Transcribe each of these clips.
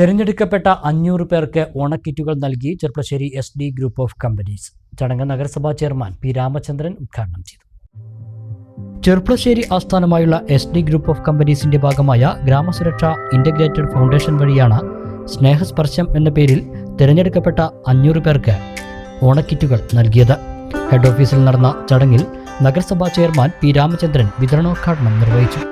തെരഞ്ഞെടുക്കപ്പെട്ട അഞ്ഞൂറ് പേർക്ക് ഓണക്കിറ്റുകൾ നൽകി Cherpulassery S D group of companies. ചടങ്ങ് നഗരസഭാ ചെയർമാൻ പി രാമചന്ദ്രൻ ഉദ്ഘാടനം ചെയ്തു. ചെർപ്പശ്ശേരി ആസ്ഥാനമായുള്ള എസ് ഡി ഗ്രൂപ്പ് ഓഫ് കമ്പനീസിന്റെ ഭാഗമായ ഗ്രാമസുരക്ഷ ഇന്റഗ്രേറ്റഡ് ഫൗണ്ടേഷൻ വഴിയാണ് സ്നേഹസ്പർശം എന്ന പേരിൽ തിരഞ്ഞെടുക്കപ്പെട്ട അഞ്ഞൂറ് പേർക്ക് ഓണക്കിറ്റുകൾ നൽകിയത്. ഹെഡ് ഓഫീസിൽ നടന്ന ചടങ്ങിൽ നഗരസഭാ ചെയർമാൻ പി രാമചന്ദ്രൻ വിതരണോദ്ഘാടനം നിർവഹിച്ചു.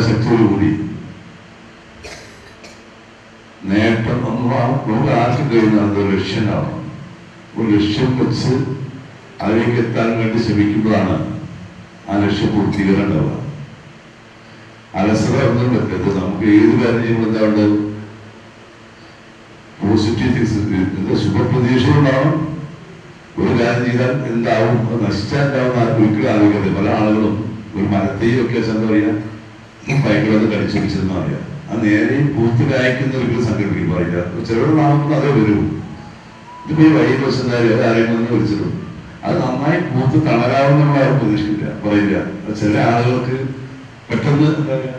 ഇച്ഛാശക്തിയോടുകൂടി നേട്ടം നമുക്ക് ആർക്കും കഴിയുന്നത് ഒരു ലക്ഷ്യമാണ്. ഒരു ലക്ഷ്യം വെച്ച് അതിലേക്ക് എത്താൻ വേണ്ടി ശ്രമിക്കുമ്പോഴാണ് ആ ലക്ഷ്യം പൂർത്തീകരണം അലസത ഒന്നും പറ്റരുത് നമുക്ക് ഏത് കാര്യം ചെയ്യുമ്പോൾ എന്താ വേണ്ടത് പോസിറ്റീവ് ശുഭപ്രതീക്ഷയുണ്ടാവണം ഒരു കാര്യം ചെയ്താൽ എന്താവും? നശിച്ചാൽ ആർക്കും ഒരിക്കലും ആലോചിക്കരുത് പല ആളുകളും ഒരു മരത്തെയും ഒക്കെ എന്താ പറയാ ഭയങ്കര കടിച്ചു വെച്ചെന്ന് അറിയാം ആ നേരെ പൂത്തി കായ്ക്കുന്ന ഒരിക്കലും സംഘടിപ്പിക്കും പറയില്ല ചിലരുടെ നാമൊന്നും അതേ വരൂ. ഇതിപ്പോ ഈ വഴി വെച്ചാൽ ആരെങ്കിലും വിളിച്ചിട്ടും അത് നന്നായി പൂത്ത് തളരാവുന്നുള്ള ആരും പ്രതീക്ഷിക്കില്ല പറയില്ല. ചില ആളുകൾക്ക് പെട്ടെന്ന് എന്താ പറയാ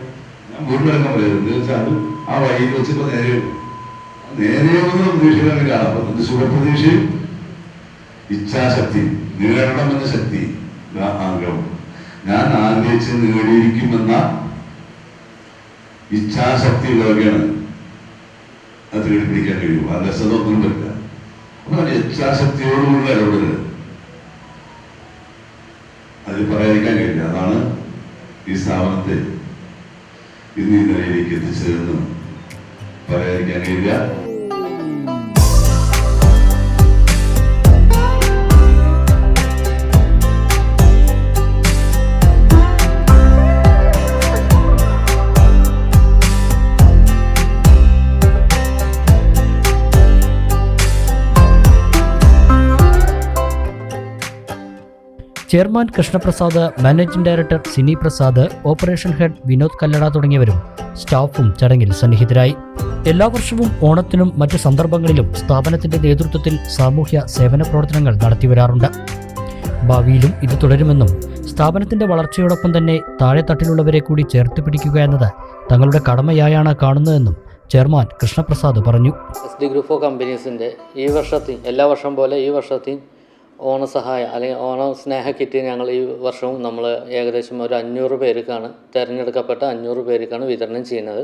ഞാൻ വീട്ടിലിറങ്ങാൻ പറയുന്നത് എന്താ വെച്ചാൽ ആ വഴിയിൽ വെച്ചിപ്പോ നേരെ എന്ന് പ്രതീക്ഷിക്കാൻ കാണാം. അപ്പൊ ഇത് ശുഭപ്രതീക്ഷയും ഇച്ഛാശക്തി നേടണമെന്ന ശക്തി ആഗ്രഹം. ഞാൻ ആഗ്രഹിച്ച് നേടിയിരിക്കുമെന്ന ഇച്ഛാശക്തി ഉള്ളവരെയാണ് അത് പിടിക്കാൻ കഴിയും. ആ രസത ഒന്നും പറ്റില്ല അപ്പൊ ഇച്ഛാശക്തിയോടുള്ള ഇടപെടൽ. അത് പറയാതിരിക്കാൻ കഴിയില്ല. അതാണ് ഈ സ്ഥാപനത്തെ ഇന്ന് ഈ നിലയിലേക്ക് എത്തിച്ചതെന്ന് പറയാതിരിക്കാൻ കഴിയില്ല. Chairman Krishnaprasad managing director Sini Prasad operation head Vinod Kallada തുടങ്ങിയവരും സ്റ്റാഫും ചടങ്ങിൽ സന്നിഹിതരായി. എല്ലാ വർഷവും ഓണത്തിനും മറ്റ് സന്ദർഭങ്ങളിലും സ്ഥാപനത്തിന്റെ നേതൃത്വത്തിൽ സാമൂഹ്യ സേവന പ്രവർത്തനങ്ങൾ നടത്തിവരാറുണ്ട് ഭാവിയിലും ഇത് തുടരുമെന്നും സ്ഥാപനത്തിന്റെ വളർച്ചയോടൊപ്പം തന്നെ താഴെത്തട്ടിലുള്ളവരെ കൂടി ചേർത്ത് പിടിക്കുക എന്നത് തങ്ങളുടെ കടമയായാണ് കാണുന്നതെന്നും ചെയർമാൻ കൃഷ്ണപ്രസാദ് പറഞ്ഞു. എസ് ഡി ഗ്രൂപ്പ് ഓഫ് കമ്പനീസിന്റെ ഈ വർഷത്തെയും എല്ലാ വർഷം പോലെ ഈ വർഷത്തെയും ഓണസഹായ അല്ലെങ്കിൽ ഓണ സ്നേഹ കിറ്റ് ഞങ്ങൾ ഈ വർഷവും നമ്മൾ ഏകദേശം ഒരു അഞ്ഞൂറ് പേർക്കാണ് തിരഞ്ഞെടുക്കപ്പെട്ട അഞ്ഞൂറ് പേർക്കാണ് വിതരണം ചെയ്യുന്നത്.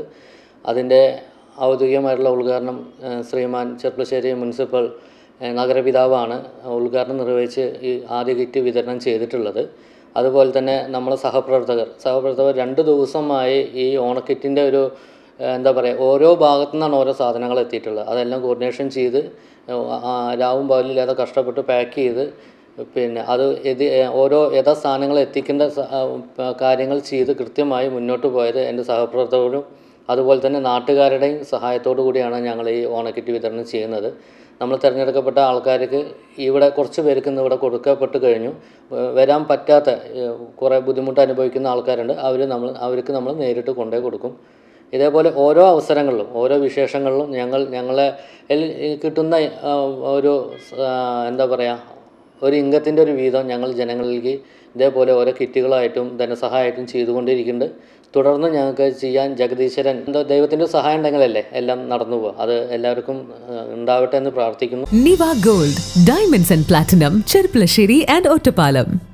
അതിന്റെ ഔദ്യോഗികമായിട്ടുള്ള ഉദ്ഘാടനം ശ്രീമാൻ ചെർപ്പശ്ശേരി മുനിസിപ്പൽ നഗരപിതാവാണ് ഉദ്ഘാടനം നിർവഹിച്ച് ഈ ആദ്യ കിറ്റ് വിതരണം ചെയ്തിട്ടുള്ളത്. അതുപോലെ തന്നെ നമ്മളെ സഹപ്രവർത്തകർ സഹപ്രവർത്തകർ രണ്ട് ദിവസമായി ഈ ഓണക്കിറ്റിന്റെ ഒരു എന്താ പറയുക ഓരോ ഭാഗത്തു നിന്നാണ് ഓരോ സാധനങ്ങൾ എത്തിയിട്ടുള്ളത്. അതെല്ലാം കോർഡിനേഷൻ ചെയ്ത് രാവും പകലും രാവും പകലില്ലാതെ കഷ്ടപ്പെട്ട് പാക്ക് ചെയ്ത് പിന്നെ അത് എതി ഓരോ യഥാ സ്ഥാനങ്ങൾ എത്തിക്കേണ്ട സ- ആ, പ- കാര്യങ്ങൾ ചെയ്ത് കൃത്യമായി മുന്നോട്ട് പോയത് എന്റെ സഹപ്രവർത്തകരും അതുപോലെ തന്നെ നാട്ടുകാരുടെയും സഹായത്തോടു കൂടിയാണ് ഞങ്ങൾ ഈ ഓണക്കിറ്റ് വിതരണം ചെയ്യുന്നത്. നമ്മൾ തിരഞ്ഞെടുക്കപ്പെട്ട ആൾക്കാർക്ക് ഇവിടെ കുറച്ച് പേർക്ക് ഇന്ന് ഇവിടെ കൊടുക്കപ്പെട്ട് കഴിഞ്ഞു. വരാൻ പറ്റാത്ത കുറേ ബുദ്ധിമുട്ട് അനുഭവിക്കുന്ന ആൾക്കാരുണ്ട്. അവർ നമ്മൾ അവർക്ക് നമ്മൾ നേരിട്ട് കൊണ്ടേ കൊടുക്കും. ഇതേപോലെ ഓരോ അവസരങ്ങളിലും ഓരോ വിശേഷങ്ങളിലും ഞങ്ങൾ ഞങ്ങളെ കിട്ടുന്ന ഒരു എന്താ പറയുക ഒരു ഇംഗത്തിന്റെ ഒരു വീതം ഞങ്ങൾ ജനങ്ങളിലേക്ക് ഇതേപോലെ ഓരോ കിറ്റുകളായിട്ടും ധനസഹായമായിട്ടും ചെയ്തുകൊണ്ടിരിക്കുന്നുണ്ട്. തുടർന്ന് ഞങ്ങൾക്ക് ചെയ്യാൻ ജഗദീശ്വരൻ എന്താ ദൈവത്തിന്റെ സഹായം ഉണ്ടെങ്കിലല്ലേ എല്ലാം നടന്നു പോകുക അത് എല്ലാവർക്കും ഉണ്ടാവട്ടെ എന്ന് പ്രാർത്ഥിക്കുന്നു. Niva gold diamonds and platinum Cherpulassery and Ottapalam.